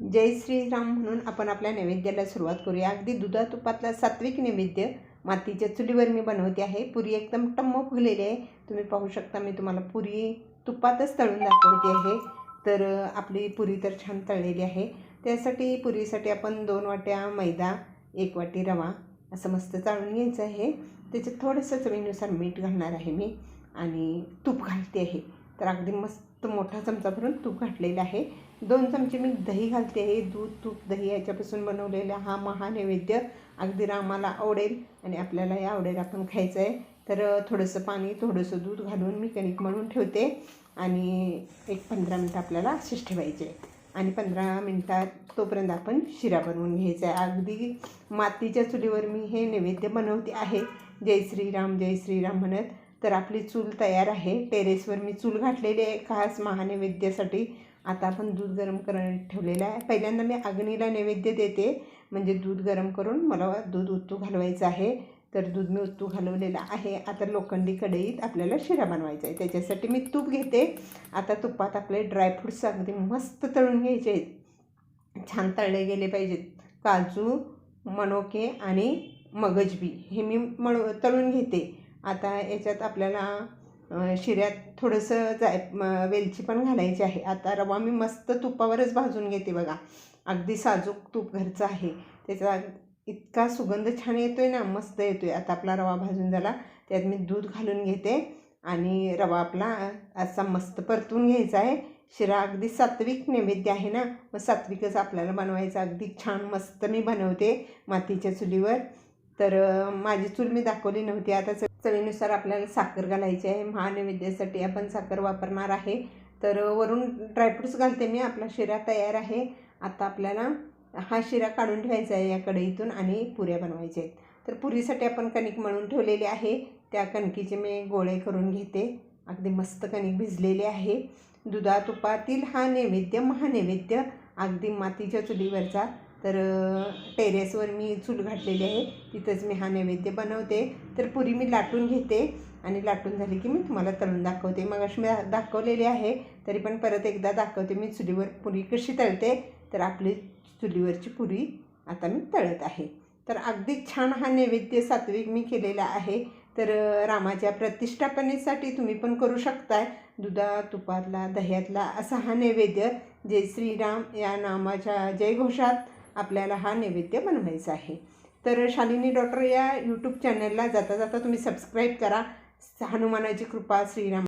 जय श्रीराम म्हणून आपण आपल्या नैवेद्याला सुरुवात करूया. अगदी दुधा तुपातला सात्विक नैवेद्य मातीच्या चुलीवर मी बनवते आहे. पुरी एकदम टम्म फुगलेली आहे. तुम्ही पाहू शकता मी तुम्हाला पुरी तुपातच तळून दाखवते आहे. तर आपली पुरी तर छान तळलेली आहे. त्यासाठी पुरीसाठी आपण दोन वाट्या मैदा एक वाटी रवा असं मस्त चाळून घ्यायचं आहे. त्याच्यात थोडंसं चवीनुसार मीठ घालणार आहे मी आणि तूप घालते आहे. तर अगदी मस्त मोठा चमचा भरून तूप घातलेला आहे. दोन चमचे मी दही घालते आहे. दूध तूप दही याच्यापासून बनवलेला हा महानैवेद्य अगदी रामाला आवडेल आणि आपल्यालाही आवडेल. आपण खायचं आहे. तर थोडंसं पाणी थोडंसं दूध घालून मी कणिक मळून ठेवते आणि एक पंधरा मिनटं आपल्याला असेच ठेवायचे आणि पंधरा मिनटात तोपर्यंत आपण शिरा बनवून घ्यायचा आहे. अगदी मातीच्या चुलीवर मी हे नैवेद्य बनवते आहे. जय श्रीराम जय श्रीराम म्हणत. तर आपली चूल तयार आहे. टेरेसवर मी चूल घातलेली आहे. खास महानैवेद्यासाठी आता आपण दूध गरम कर ठेवलेलं आहे. पहिल्यांदा मी अग्नीला नैवेद्य देते. म्हणजे दूध गरम करून मला दूध उतू घालवायचं आहे. तर दूध मी उतू घालवलेलं आहे. आता लोखंडी कढईत आपल्याला शिरा बनवायचा आहे. त्याच्यासाठी मी तूप घेते. आता तुपात आपले ड्रायफ्रूट्स अगदी मस्त तळून घ्यायचे आहेत. छान तळले गेले पाहिजेत. काजू मणोके आणि मगजबी हे मी मळ तळून घेते. आता याच्यात आपल्याला शिऱ्यात थोडंसं जाय वेलची पण घालायची आहे. आता रवा मी मस्त तुपावरच भाजून घेते बघा. अगदी साजूक तूप घरचं आहे. त्याचा इतका सुगंध छान येतो आहे ना मस्त येतो आहे आता आपला रवा भाजून झाला त्यात मी दूध घालून घेते. आणि रवा आपला असा मस्त परतून घ्यायचा आहे. शिरा अगदी सात्विक नैवेद्य आहे ना मग सात्विकच आपल्याला बनवायचं. अगदी छान मस्त मी बनवते मातीच्या चुलीवर. तर माझी चूल मी दाखवली नव्हती आता चवीनुसार आपल्याला साखर घालायची आहे. महानैवेद्यासाठी आपण साखर वापरणार आहे. तर वरून ड्रायफ्रूट्स घालते मी. आपला शिरा तयार आहे. आता आपल्याला हा शिरा काढून ठेवायचा आहे या कढईतून आणि पुऱ्या बनवायच्या आहेत. तर पुरीसाठी आपण कणिक मळून ठेवलेली आहे. त्या कणकीचे मी गोळे करून घेते. अगदी मस्त कणिक भिजलेले आहे. दुधा तुपातील हा नैवेद्य महानैवेद्य अगदी मातीच्या चुलीवरचा तर टेरेसवर मी चूल घातलेली आहे. तिथंच मी हा नैवेद्य बनवते. तर पुरी मी लाटून घेते आणि लाटून झाली की मी तुम्हाला तळून दाखवते. मग अशी मी दाखवलेली आहे तरी पण परत एकदा दाखवते. मी चुलीवर पुरी कशी तळते तर आपली चुलीवरची पुरी आता मी तळत आहे. तर अगदी छान हा नैवेद्य सात्विक मी केलेला आहे. तर रामाच्या प्रतिष्ठापनेसाठी तुम्ही पण करू शकताय. दुधा तुपातला दह्यातला असा हा नैवेद्य. जय श्रीराम. या नामाच्या जयघोषात आपल्याला हा नैवेद्य बनवायचा आहे. तर शालिनी डॉक्टर या यूट्यूब चॅनलला जाता जाता तुम्ही सबस्क्राईब करा. हनुमानाची कृपा श्रीराम